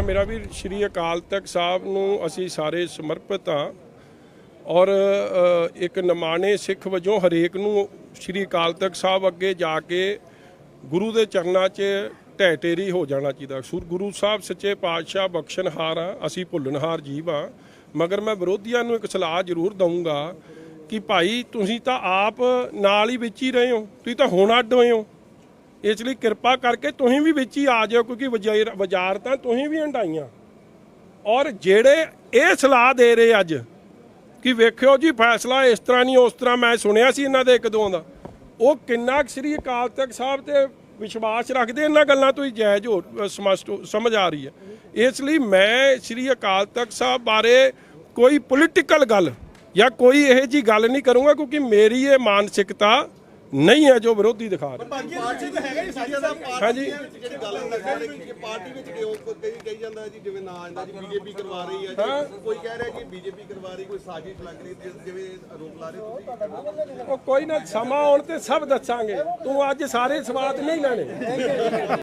ਮੇਰਾ ਵੀ ਸ਼੍ਰੀ ਅਕਾਲ ਤਖਤ ਸਾਹਿਬ ਨੂੰ ਅਸੀਂ ਸਾਰੇ ਸਮਰਪਿਤ ਹਾਂ ਔਰ ਇੱਕ ਨਿਮਾਣੇ ਸਿੱਖ ਵਜੋਂ ਹਰੇਕ ਨੂੰ ਸ਼੍ਰੀ ਅਕਾਲ ਤਖਤ ਸਾਹਿਬ ਅੱਗੇ ਜਾ ਕੇ ਗੁਰੂ ਦੇ ਚਰਨਾਂ 'ਚ ਢਹਿ ਢੇਰੀ ਹੋ ਜਾਣਾ ਚਾਹੀਦਾ। ਸੁਰ ਗੁਰੂ ਸਾਹਿਬ ਸੱਚੇ ਪਾਤਸ਼ਾਹ ਬਖਸ਼ਣਹਾਰ ਆ, ਅਸੀਂ ਭੁੱਲਣਹਾਰ ਜੀਵ ਆ। ਮਗਰ ਮੈਂ ਵਿਰੋਧੀਆਂ ਨੂੰ ਇੱਕ ਸਲਾਹ ਜ਼ਰੂਰ ਦਊਂਗਾ ਕਿ ਭਾਈ ਤੁਸੀਂ ਤਾਂ ਆਪ ਨਾਲ ਹੀ ਵਿੱਚ ਹੀ ਰਹੇ ਹੋ, ਤੁਸੀਂ ਤਾਂ ਹੁਣ ਅੱਡ ਹੋਏ ਹੋ। ਇਸ ਲਈ ਕਿਰਪਾ ਕਰਕੇ ਤੁਸੀਂ ਵੀ ਵਿੱਚ ਹੀ ਆ ਜਾਓ ਕਿਉਂਕਿ ਵਜ਼ਾਰ- ਵਜ਼ਾਰਤਾਂ ਤੁਸੀਂ ਵੀ ਹੰਡਾਈਆਂ ਔਰ ਜਿਹੜੇ ਇਹ ਸਲਾਹ ਦੇ ਰਹੇ ਅੱਜ, ਕਿ ਵੇਖਿਓ ਜੀ ਫੈਸਲਾ ਇਸ ਤਰ੍ਹਾਂ ਨਹੀਂ, ਉਸ ਤਰ੍ਹਾਂ ਮੈਂ ਸੁਣਿਆ ਸੀ ਇਹਨਾਂ ਦੇ ਇੱਕ ਦੋ ਦਾ। ਉਹ ਕਿੰਨਾ ਕੁ ਸ੍ਰੀ ਅਕਾਲ ਤਖਤ ਸਾਹਿਬ ਤੇ ਵਿਸ਼ਵਾਸ ਰੱਖਦੇ ਇਹਨਾਂ ਗੱਲਾਂ ਤੋਂ ਹੀ ਜਾਇਜ਼ ਹੋ ਸਮਝ- ਸਮਝ ਆ ਰਹੀ ਹੈ। ਇਸ ਲਈ ਮੈਂ ਸ੍ਰੀ ਅਕਾਲ ਤਖਤ ਸਾਹਿਬ ਬਾਰੇ ਕੋਈ ਪੋਲੀਟੀਕਲ ਗੱਲ ਜਾਂ ਕੋਈ ਇਹੋ ਜੀ ਗੱਲ ਨਹੀਂ ਕਰੂੰਗਾ, ਕਿਉਂਕਿ ਮੇਰੀ ਇਹ ਮਾਨਸਿਕਤਾ ਨਹੀਂ ਹੈ ਜੋ ਵਿਰੋਧੀ ਦਿਖਾ ਰਹੇ। ਪਾਰਟੀ ਚ ਹੈਗਾ ਪਾਰਟੀ ਹਾਂਜੀ। ਦੇ ਵਿੱਚ ਜਿਹੜੀ ਗੱਲ ਨੇ ਕਿ ਪਾਰਟੀ ਵਿੱਚ ਕਿਉਂ ਕਈ ਕਹੀ ਜਾਂਦਾ ਹੈ ਜੀ ਜਿਵੇਂ ਨਾ ਆਂਦਾ ਜੀ ਬੀਜੇਪੀ ਕਰਵਾ ਰਹੀ ਹੈ ਜੀ। ਕੋਈ ਕਹਿ ਰਿਹਾ ਜੀ ਬੀਜੇਪੀ ਕਰਵਾ ਰਹੀ ਕੋਈ ਸਾਜ਼ਿਸ਼ ਲੱਗ ਰਹੀ ਜਿਵੇਂ ਆਰੋਪ ਲਾ ਰਹੇ ਤੁਸੀਂ। ਉਹ ਕੋਈ ਨਾ ਸਮਾਂ ਆਉਣ ਤੇ ਸਭ ਦੱਸਾਂਗੇ। ਤੂੰ ਅੱਜ ਸਾਰੇ ਸਵਾਦ ਨਹੀਂ ਲੈਣੇ।